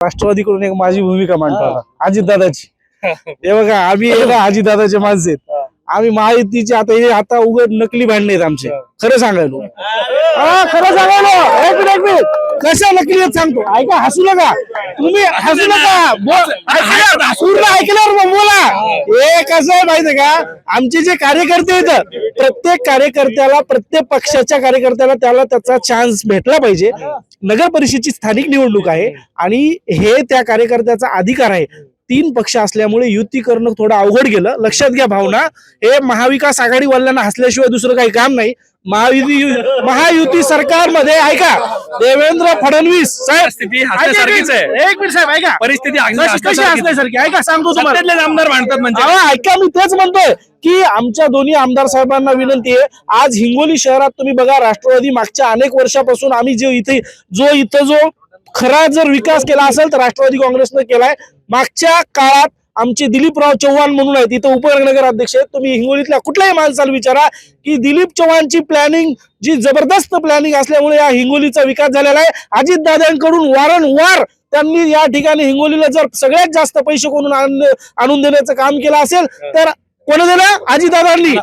राष्ट्रवादीकडून एक माझी भूमिका मांडतो अजितदादाची हे बघा आम्ही हे अजितदादाचे माणसं आहेत आम्ही महायुतीचे आता हे आता उघड नकली भांडणे आहेत आमचे खरं सांगायलो हा खरं सांगायलो एक मिनिट एक मिनिट कशा नकली आहेत सांगतो ऐका हसू नका तुम्ही हसू नका बोल पूर्ण ऐकल्यावर बोला हे कसं आहे माहितीये का? आमचे जे कार्यकर्ते आहेत प्रत्येक कार्यकर्त्याला प्रत्येक पक्षाच्या कार्यकर्त्याला त्याला त्याचा चान्स भेटला पाहिजे. नगर परिषदची स्थानिक निवडणूक आहे आणि हे त्या कार्यकर्त्याचा अधिकार आहे. तीन पक्ष असल्यामुळे युती करणं थोडं अवघड गेलं. लक्षात घ्या भावना. हे महाविकास आघाडी वाल्यांना हसल्याशिवाय दुसरं काही काम नाही. महायुती महायुती सरकारमध्ये ऐका देवेंद्र फडणवीस साहेब. परिस्थिती हसण्यासारखीच आहे. एक मिनिट साहेब ऐका. परिस्थिती कशी ऐका सांगतो तुम्हाला. सत्तेतलेच आमदार म्हणजे. ऐका मी तेच म्हणतोय की आमच्या दोन्ही आमदार साहेबांना विनंती आहे. आज हिंगोली शहरात तुम्ही बघा राष्ट्रवादी मागच्या अनेक वर्षापासून आम्ही जो इथे जो इथं जो खरा जर विकास केला असेल तर राष्ट्रवादी काँग्रेसनं केलाय. मागच्या काळात आमचे दिलीपराव चव्हाण म्हणून आहेत इथं उपनगर अध्यक्ष आहेत. तुम्ही हिंगोलीतल्या कुठल्याही माणसाला विचारा की दिलीप चव्हाणची प्लॅनिंग जी जबरदस्त प्लॅनिंग असल्यामुळे या हिंगोलीचा विकास झालेला आहे. अजितदादांकडून वारंवार त्यांनी या ठिकाणी हिंगोलीला जर सगळ्यात जास्त पैसे कोणून आणून आणून देण्याचं काम केलं असेल तर कोण दिलं अजितदादांनी.